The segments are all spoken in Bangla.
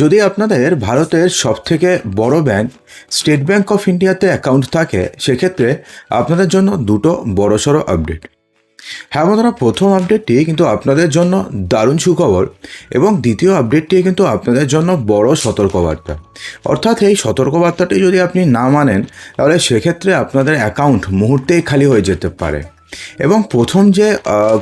যদি আপনাদের ভারতের সবথেকে বড় ব্যাংক স্টেট ব্যাংক অফ ইন্ডিয়াতে অ্যাকাউন্ট থাকে, সেক্ষেত্রে আপনাদের জন্য দুটো বড়সড় আপডেট। হ্যাঁ বন্ধুরা, প্রথম আপডেটটি কিন্তু আপনাদের জন্য দারুণ সুখবর এবং দ্বিতীয় আপডেটটি কিন্তু আপনাদের জন্য বড় সতর্কবার্তা। অর্থাৎ এই সতর্কবার্তাটি যদি আপনি না মানেন, তাহলে সেক্ষেত্রে আপনাদের অ্যাকাউন্ট মুহূর্তেই খালি হয়ে যেতে পারে। এবং প্রথম যে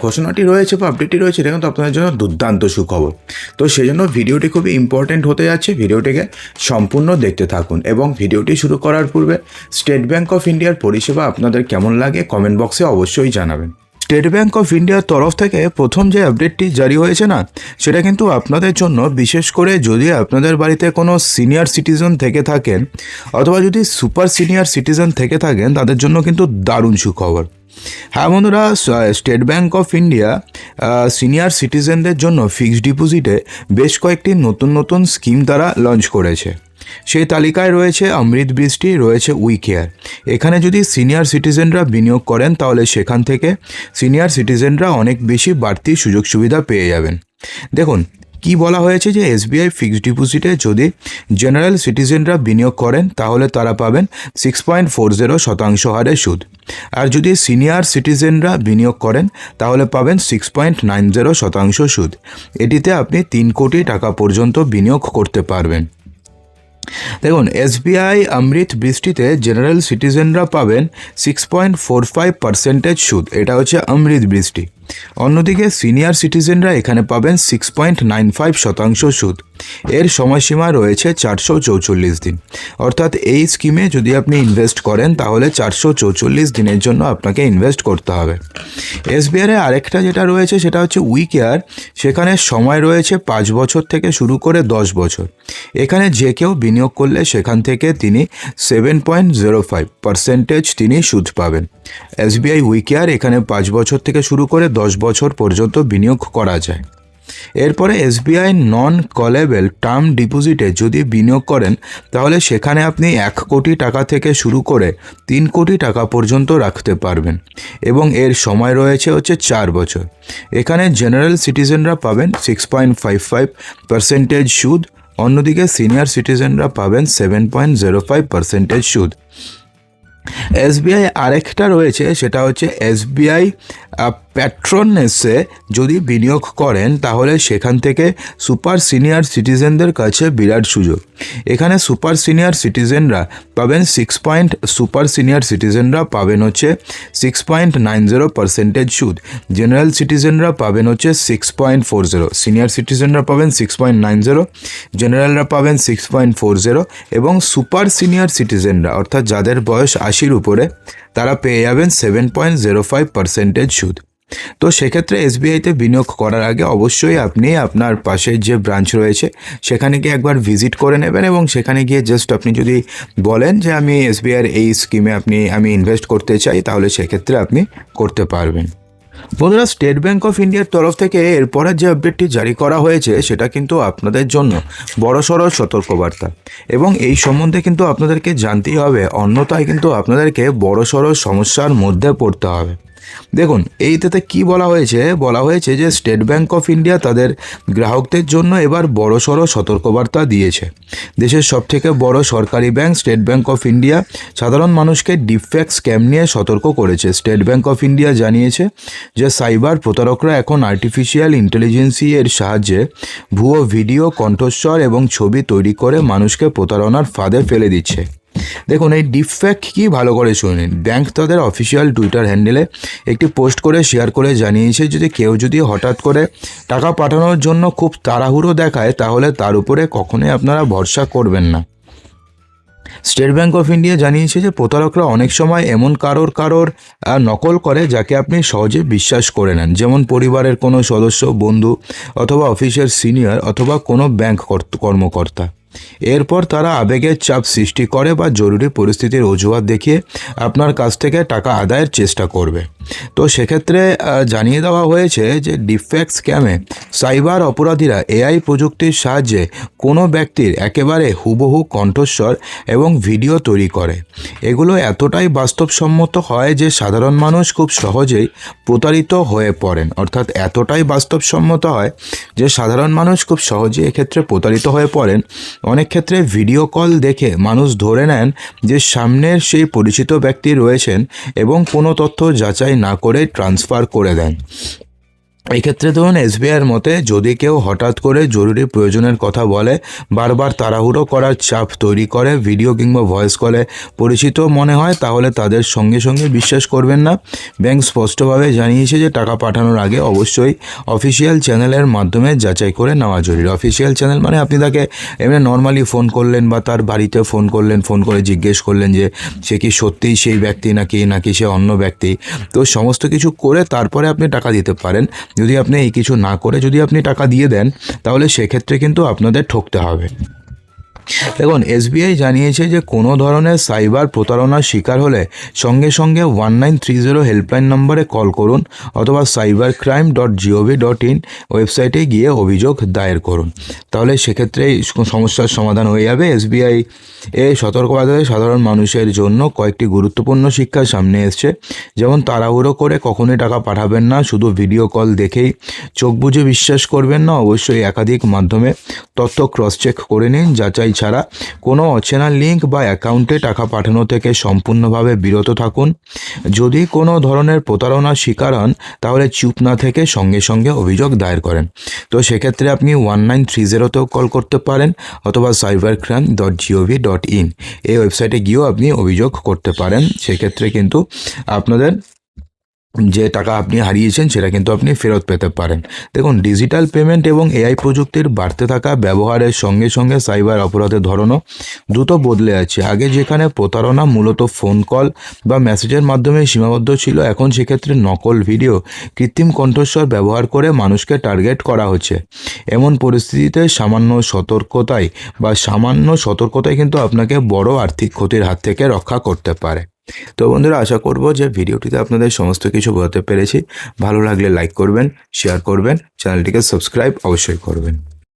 ঘোষণাটি রয়েছে বা আপডেটটি রয়েছে, এটা কিন্তু আপনাদের জন্য দুর্দান্ত সুখবর। তো সেই জন্য ভিডিওটি খুবই ইম্পর্ট্যান্ট হতে যাচ্ছে। ভিডিওটিকে সম্পূর্ণ দেখতে থাকুন এবং ভিডিওটি শুরু করার পূর্বে স্টেট ব্যাঙ্ক অফ ইন্ডিয়ার পরিষেবা আপনাদের কেমন লাগে কমেন্ট বক্সে অবশ্যই জানাবেন। স্টেট ব্যাঙ্ক অফ ইন্ডিয়ার তরফ থেকে প্রথম যে আপডেটটি জারি হয়েছে না, সেটা কিন্তু আপনাদের জন্য বিশেষ করে যদি আপনাদের বাড়িতে কোনো সিনিয়র সিটিজেন থেকে থাকেন, অথবা যদি সুপার সিনিয়র সিটিজেন থেকে থাকেন, তাদের জন্য কিন্তু দারুণ সুখবর। হ্যাঁ বন্ধুরা state bank of India senior সিটিজেনদের জন্য ফিক্সড ডিপোজিটে বেশ কয়েকটি নতুন নতুন স্কিম তারা লঞ্চ করেছে। সেই তালিকায় রয়েছে অমৃত বৃষ্টি, রয়েছে উই কেয়ার এখানে যদি সিনিয়র সিটিজেনরা বিনিয়োগ করেন, তাহলে সেখান থেকে সিনিয়র সিটিজেনরা অনেক বেশি বাড়তি সুযোগ সুবিধা পেয়ে যাবেন। দেখুন, কি বলা হয়েছে যে এসবিআই ফিক্সড ডিপোজিটে যদি জেনারেল সিটিজেনরা বিনিয়োগ করেন, তাহলে তারা পাবেন সিক্স পয়েন্ট ফোর জিরো শতাংশ হারে সুদ। আর যদি সিনিয়র সিটিজেনরা বিনিয়োগ করেন, তাহলে পাবেন সিক্স পয়েন্ট নাইন জিরো শতাংশ সুদ। এটিতে আপনি তিন কোটি টাকা পর্যন্ত বিনিয়োগ করতে পারবেন। দেখুন, এসবিআই অমৃত বৃষ্টিতে জেনারেল সিটিজেনরা পাবেন six point four five percentage সুদ। এটা হচ্ছে অমৃত বৃষ্টি। অন্যদিকে সিনিয়র সিটিজেনরা এখানে পাবেন সিক্স পয়েন্ট নাইন ফাইভ শতাংশ সুদ। এর সময়সীমা রয়েছে চারশো চৌচল্লিশ দিন। অর্থাৎ এই স্কিমে যদি আপনি ইনভেস্ট করেন, তাহলে চারশো চৌচল্লিশ দিনের জন্য আপনাকে ইনভেস্ট করতে হবে। এসবিআর আরেকটা যেটা রয়েছে, সেটা হচ্ছে উই কেয়ার সেখানে সময় রয়েছে পাঁচ বছর থেকে শুরু করে দশ বছর। এখানে যে কেউ বিনিয়োগ করলে সেখান থেকে তিনি seven point zero five percentage তিনি সুদ পাবেন। এসবিআই উই কেয়ার এখানে পাঁচ বছর থেকে শুরু করে দশ বছর পর্যন্ত বিনিয়োগ করা যায়। এরপরে এসবিআই নন কলেবেল টার্ম ডিপোজিটে যদি বিনিয়োগ করেন, তাহলে সেখানে আপনি এক কোটি টাকা থেকে শুরু করে তিন কোটি টাকা পর্যন্ত রাখতে পারবেন এবং এর সময় রয়েছে হচ্ছে চার বছর। এখানে জেনারেল সিটিজেনরা পাবেন six point five five percentage সুদ, অন্যদিকে সিনিয়র সিটিজেনরা পাবেন seven point zero five percentage সুদ। এসবিআই আরেকটা রয়েছে, সেটা হচ্ছে এসবিআই প্যাট্রনেসে যদি বিনিয়োগ করেন, তাহলে সেখান থেকে সুপার সিনিয়র সিটিজেনদের কাছে বিরাট সুযোগ। এখানে সুপার সিনিয়র সিটিজেনরা পাবেন সিক্স পয়েন্ট সুপার সিনিয়র সিটিজেনরা পাবেন হচ্ছে six point nine zero percentage সুদ। জেনারেল সিটিজেনরা পাবেন হচ্ছে six point four zero senior সিটিজেনরা পাবেন সিক্স পয়েন্ট নাইন জিরো জেনারেলরা পাবেন সিক্স পয়েন্ট ফোর জিরো এবং সুপার সিনিয়র সিটিজেনরা অর্থাৎ যাদের বয়স আশির উপরে তারা পেয়ে যাবেন seven point zero five percentage সুদ। তো সেক্ষেত্রে এসবিআইতে বিনিয়োগ করার আগে অবশ্যই আপনি আপনার পাশের যে ব্রাঞ্চ রয়েছে, সেখানে গিয়ে একবার ভিজিট করে নেবেন এবং সেখানে গিয়ে জাস্ট আপনি যদি বলেন যে আমি এসবিআইয়ের এই স্কিমে আপনি, আমি ইনভেস্ট করতে চাই, তাহলে সেক্ষেত্রে আপনি করতে পারবেন। বন্ধুরা স্টেট ব্যাঙ্ক অফ ইন্ডিয়ার তরফ থেকে এরপরের যে আপডেটটি জারি করা হয়েছে, সেটা কিন্তু আপনাদের জন্য বড়সড় সতর্কবার্তা। এবং এই সম্বন্ধে কিন্তু আপনাদেরকে জানতেই হবে, অন্যথায় কিন্তু আপনাদেরকে বড় বড়সড় সমস্যার মধ্যে পড়তে হবে। দেখুন, এইটাতে কি বলা হয়েছে? বলা হয়েছে যে স্টেট ব্যাংক অফ ইন্ডিয়া তাদের গ্রাহকদের জন্য এবার বড়সড় সতর্কবার্তা দিয়েছে। দেশের সবথেকে বড় সরকারি bank state bank of India সাধারণ মানুষকে ডিফেক্ট স্ক্যাম নিয়ে সতর্ক করেছে। স্টেট ব্যাংক অফ ইন্ডিয়া জানিয়েছে যে সাইবার প্রতারকরা এখন আর্টিফিশিয়াল ইন্টেলিজেন্সি এর সাহায্যে ভুয়ো ভিডিও, কণ্ঠস্বর এবং ছবি তৈরি করে মানুষকে প্রতারণার ফাঁদে ফেলে দিচ্ছে। দেখুন, এই ডিফ্যাক্ট কি ভালো করে শুনুন। ব্যাংক তাদের অফিসিয়াল টুইটার হ্যান্ডেলে একটি পোস্ট করে, শেয়ার করে, জানিয়েছে যদি কেউ যদি হঠাৎ করে টাকা পাঠানোর জন্য খুব তাড়াহুড়ো দেখায়, তাহলে তার উপরে কখনোই আপনারা ভরসা করবেন না। স্টেট ব্যাঙ্ক অফ ইন্ডিয়া জানিয়েছে যে প্রতারকরা অনেক সময় এমন কারোর কারোর নকল করে, যাকে আপনি সহজে বিশ্বাস করে নেন। যেমন পরিবারের কোনো সদস্য, বন্ধু, অথবা অফিসের সিনিয়র, অথবা কোনো ব্যাংক কর্ত- কর্মকর্তা। এরপর তারা আবেগের চাপ সৃষ্টি করে বা জরুরি পরিস্থিতির অজুহাত দেখিয়ে আপনার কাছ থেকে টাকা আদায়ের চেষ্টা করবে। তো সেক্ষেত্রে জানিয়ে দেওয়া হয়েছে যে ডিফেক্ট স্ক্যামে সাইবার অপরাধীরা এআই প্রযুক্তির সাহায্যে কোনো ব্যক্তির একেবারে হুবহু কণ্ঠস্বর এবং ভিডিও তৈরি করে। এগুলো এতটাই বাস্তবসম্মত হয় যে সাধারণ মানুষ খুব সহজেই প্রতারিত হয়ে পড়েন। অর্থাৎ এতটাই বাস্তবসম্মত হয় যে সাধারণ মানুষ খুব সহজেই এক্ষেত্রে প্রতারিত হয়ে পড়েন। অনেক ক্ষেত্রে ভিডিও কল দেখে মানুষ ধরে নেন যে সামনের সেই পরিচিত ব্যক্তি রয়েছেন এবং কোনো তথ্য যাচাই না করে ট্রান্সফার করে দেন। এক্ষেত্রে ধরুন এসবিআইয়ের মতে যদি কেউ হঠাৎ করে জরুরি প্রয়োজনের কথা বলে, বারবার তাড়াহুড়ো করার চাপ তৈরি করে, ভিডিও কিংবা ভয়েস কলে পরিচিত মনে হয়, তাহলে তাদের সঙ্গে সঙ্গে বিশ্বাস করবেন না। ব্যাংক স্পষ্টভাবে জানিয়েছে যে টাকা পাঠানোর আগে অবশ্যই অফিসিয়াল চ্যানেলের মাধ্যমে যাচাই করে নেওয়া জরুরি। অফিসিয়াল চ্যানেল মানে আপনি তাকে এমনি নর্মালি ফোন করলেন বা তার বাড়িতে ফোন করলেন, ফোন করে জিজ্ঞেস করলেন যে সে কি সত্যিই সেই ব্যক্তি নাকি নাকি সে অন্য ব্যক্তি। তো সমস্ত কিছু করে তারপরে আপনি টাকা দিতে পারেন। যদি আপনি এই কিছু না করে যদি আপনি টাকা দিয়ে দেন, তাহলে সেক্ষেত্রে কিন্তু আপনাদের ঠকতে হবে। দেখুন এসবিআই জানিয়েছে যে কোনো ধরনের সাইবার প্রতারণার শিকার হলে সঙ্গে সঙ্গে one nine three zero helpline নম্বরে কল করুন অথবা cyber crime dot GOV dot in ওয়েবসাইটে গিয়ে অভিযোগ দায়ের করুন। তাহলে সেক্ষেত্রে সমস্যার সমাধান হয়ে যাবে। এসবিআই এ সতর্কবার্তায় সাধারণ মানুষের জন্য কয়েকটি গুরুত্বপূর্ণ শিক্ষা সামনে এসছে। যেমন, তাড়াহুড়ো করে কখনোই টাকা পাঠাবেন না, শুধু ভিডিও কল দেখেই চোখ বুজে বিশ্বাস করবেন না। অবশ্যই একাধিক মাধ্যমে তথ্য ক্রস চেক করে নিন, যাচাই ছাড়া কোনো অচেনা লিঙ্ক বা অ্যাকাউন্টে টাকা পাঠানো থেকে সম্পূর্ণভাবে বিরত থাকুন। যদি কোনো ধরনের প্রতারণার শিকার হন, তাহলে চুপ না থেকে সঙ্গে সঙ্গে অভিযোগ দায়ের করেন। তো সেক্ষেত্রে আপনি ওয়ান নাইন থ্রি জিরোতেও কল করতে পারেন অথবা cyber crime dot GOV dot in এই ওয়েবসাইটে গিয়েও আপনি অভিযোগ করতে পারেন। সেক্ষেত্রে কিন্তু আপনাদের যে টাকা আপনি হারিয়েছেন, সেটা কিন্তু আপনি ফেরত পেতে পারেন। দেখুন ডিজিটাল পেমেন্ট এবং এআই প্রযুক্তির বাড়তে থাকা ব্যবহারের সঙ্গে সঙ্গে সাইবার অপরাধের ধরনও দ্রুত বদলে আছে। আগে যেখানে প্রতারণা মূলত ফোন কল বা মেসেজের মাধ্যমে সীমাবদ্ধ ছিল, এখন সেক্ষেত্রে নকল ভিডিও কৃত্রিম কণ্ঠস্বর ব্যবহার করে মানুষকে টার্গেট করা হচ্ছে। এমন পরিস্থিতিতে সামান্য সতর্কতায় বা সামান্য সতর্কতায় কিন্তু আপনাকে বড় আর্থিক ক্ষতির হাত থেকে রক্ষা করতে পারে। তো বন্ধুরা, আশা করব যে ভিডিওটিতে আপনাদের সমস্ত কিছু বোঝাতে পেরেছি। ভালো লাগলে লাইক করবেন শেয়ার করবেন চ্যানেলটিকে সাবস্ক্রাইব অবশ্যই করবেন।